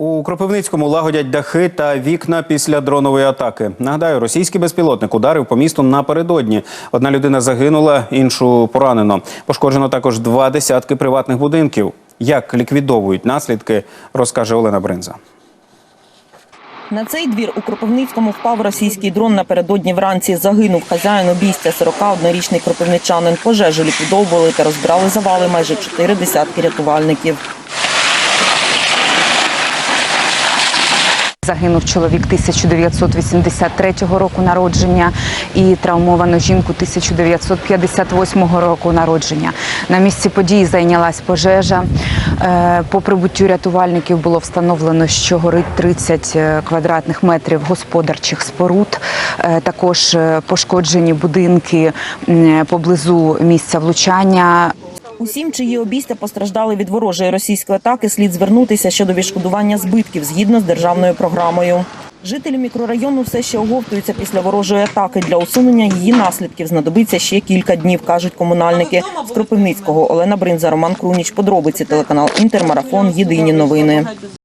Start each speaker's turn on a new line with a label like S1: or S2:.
S1: У Кропивницькому лагодять дахи та вікна після дронової атаки. Нагадаю, російський безпілотник ударив по місту напередодні. Одна людина загинула, іншу поранено. Пошкоджено також два десятки приватних будинків. Як ліквідовують наслідки, розкаже Олена Бринза.
S2: На цей двір у Кропивницькому впав російський дрон напередодні вранці. Загинув хазяїн обійстя 41-річний кропивничанин. Пожежу ліквідовували та розбирали завали майже чотири десятки рятувальників.
S3: Загинув чоловік 1983 року народження і травмовано жінку 1958 року народження. На місці події зайнялась пожежа. Е, По прибуттю рятувальників було встановлено, що горить 30 квадратних метрів господарчих споруд. Е, Також е, пошкоджені будинки поблизу місця влучання.
S2: Усім, чиї обійстя постраждали від ворожої російської атаки, слід звернутися щодо відшкодування збитків згідно з державною програмою. Жителі мікрорайону все ще оговтуються після ворожої атаки. Для усунення її наслідків знадобиться ще кілька днів, кажуть комунальники. З Кропивницького Олена Бринза, Роман Круніч. Подробиці телеканал Інтермарафон. Єдині новини.